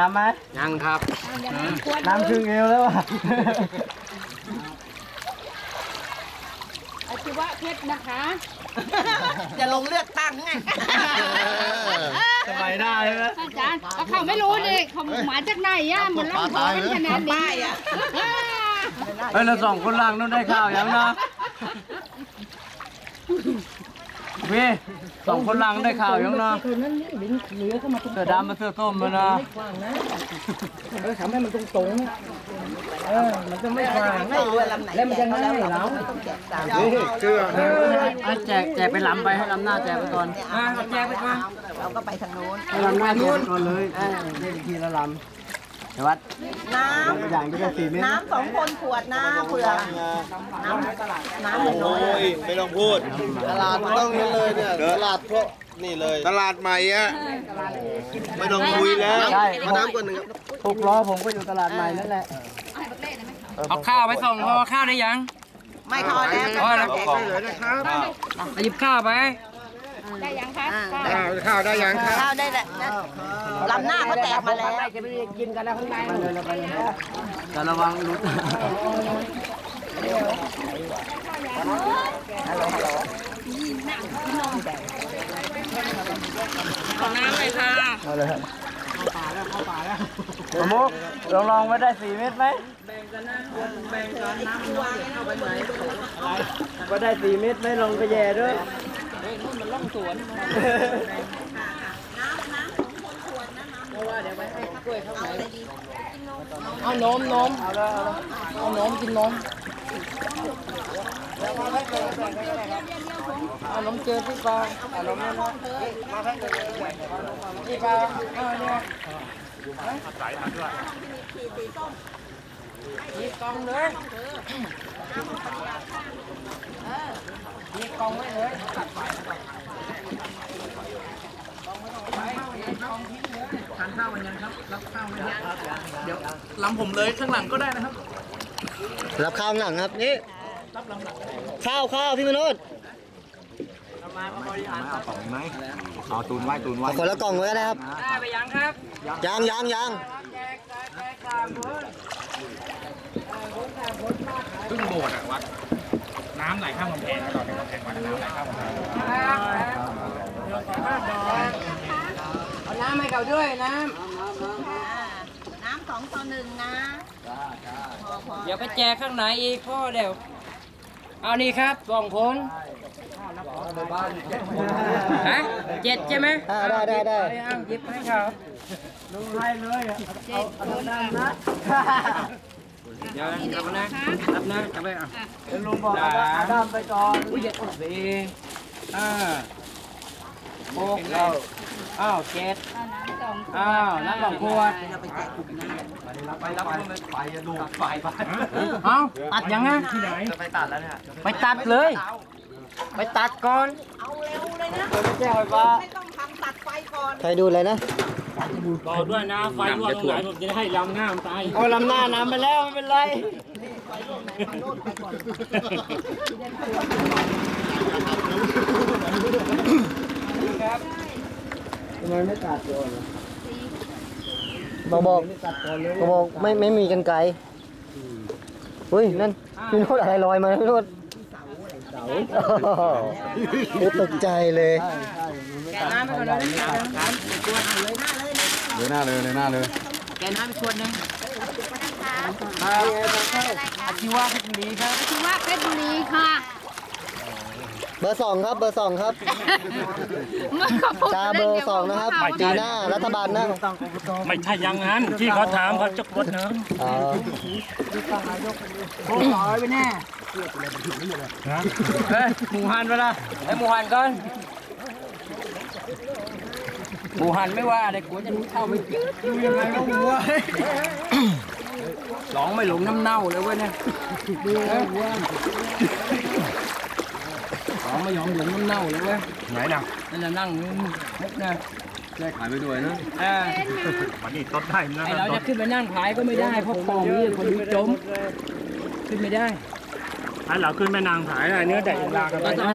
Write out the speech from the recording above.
น้ำไหมยังครับ น้ำครึ่งเอวแล้วอะอาชีวะเพชรนะคะ จะลงเลือกตั้งไงสบายได้ใช่ไหมอาจารย์เอาเขาไม่รู้ดิเขามาจากไหนอะมันร้องขอกันขนาดนี้ป้ายอะเฮ้ยเราสองคนล่างต้องได้ข้าวยังนะพี่ สองคนล่างได้ข้าวยังนะเสือดำมาเสือส้มมานะเออทำให้มันตรงตรงๆเออมันจะไม่ขวางไม่รู้ว่าลำไหนแล้วมันจะง่ายเหรอต้องแจกตามไอ้แจกแจกไปลำไปให้ลำหน้าแจกไปก่อนอ่าแจกไปก่อนเราก็ไปทางโน้นให้ลำหน้าแจกไปก่อนเลยเออได้ทีละลำแต่วัดน้อย่างก็ได้สี่เมตรำน้ำสองคนขวดนะเผื่อน้ำน้ำหนึ่งร้อยโอ้ยไม่ต้องพูดตลาดต้องนี่เลยเนี่ยตลาดพวกนี่เลยตลาดใหม่อะไม่ต้องคุยแล้วใช่ มาน้ำก่อนหนึ่งครับหกล้อผมก็อยู่ตลาดใหม่นั่นแหละเอาข้าวไปส่งพอข้าวได้ยัง ไม่ทอดแล้วอ๋อแล้วแจกเลยนะครับไปหยิบข้าวไปได้ยังคะอ่าข้าวได้ยังครับ ข้าวได้แหละลำหน้าเขาแจกมาแล้ว จะไปกินกันแล้วข้างในแต่ระวังหลุด ขอน้ำเลยค่ะเอาเลยครับเข้าป่าแล้วเข้าป่าแล้วสมมุกลองลองไว้ได้สี่เมตรไหมแบ่งกันนะแบ่งกันน้ำเข้าไปไหนก็ได้สี่เมตรไหมลองก็แย่ด้วยเอานมนมเอานมกินนม เอานมเจอพี่ปาอานมนะพี่ปลาเอาเนี่ยสายทันด้วยมีกองเลยมีกองไว้เลยทานข้าวมันยังครับ รับข้าวมันยังเดี๋ยวลำผมเลยข้างหลังก็ได้นะครับ รับข้าวหลังครับนี่ ข้าวข้าวพี่มนุษย์เอาตูนไว้ตูนไว้คนละกล่องไว้ก็ได้ครับ ได้ไปยังครับยังยังยังพึ่งโบสถ์อะวัด น้ำไหลข้ามกำแพงตอนเป็นกำแพงวัดน้ำไหลข้ามกำแพงเอาน้ำให้เขาด้วยน้น้ำสองต่อหนึ่งนะพอพอำเดี๋ยวไปแจกข้างไหนอีกพ่อเดี๋ยว เอานี่ครับสองคนฮะเจ็ดใช่ไหมอ่าได้ได้ได้ไปเอาหยิบให้เขาลงให้เลยอะเอาเอาน้ำนะเดี๋ยวรับนะรับนะจะไปเอาเดี๋ยวลุงบอกว่าเอาน้ำไปก่อนอุ้ยเจ็ดสี่ห้าหก อ้าวเจ็ดน้ำสองอ้าวน้ำสองขวดไปแจกกลุ่มนะไปรับไปไปดูไฟไปเอาตัดยังไงจะไปตัดแล้วเนี่ยไปตัดเลย ไปตัดก่อนเอาเร็วเลยนะไม่ใช่ไฟฟ้าไม่ต้องทำตัดไฟก่อนใครดูเลยนะบอกด้วยนะไฟรั่วตรงไหนผมจะได้ให้ลำหน้ามันตายเอาลำหน้าน้ำไปแล้วไม่เป็นไรทำไมไม่ตัดก่อนบอกบอกบอกไม่ไม่มีกันไกลอุ้ยนั่นพี่โนดอะไรลอยมาพี่โนดเสาคือตกใจเลยแกน้ำไปก่อนเลยน้ำน้ำขวดเลยเลยหน้าเลยเลยหน้าเลยแกน้ำไปขวดหนึงอาชีวะเพชรบุรีครับอาชีวะเพชรบุรีค่ะเบอร์สองครับเบอร์สองครับเมื่อเขาพูดจาเบอร์สองนะครับปีหน้ารัฐบาลนั่งไม่ใช่อยังงั้นที่เขาถามเขาจะกดนะอ๋อ โอ้ต่อยไปแน่เฮ้ยหมูหันไปละไอ้หมูหันก่อนหมูหันไม่ว่าแต่กูจะเข้าไปจืดดูยังไงก็หัวหลองไม่หลงน้ำเน่าเลยเว้ยเนี่ย หลองไม่ยอมหลงน้ำเน่าเลยเว้ยไหนนะนั่นน่ะนั่งมุกนะแก้ไขไปด้วยนะอ่าวันนี้ต้นได้นะไอเราจะขึ้นไปนั่งขายก็ไม่ได้เพราะของนี่คนดูจม ขึ้นไม่ได้ถ้าเราขึ้นแม่นางผายอะไรเนื้อแดดลากันไปเราจะ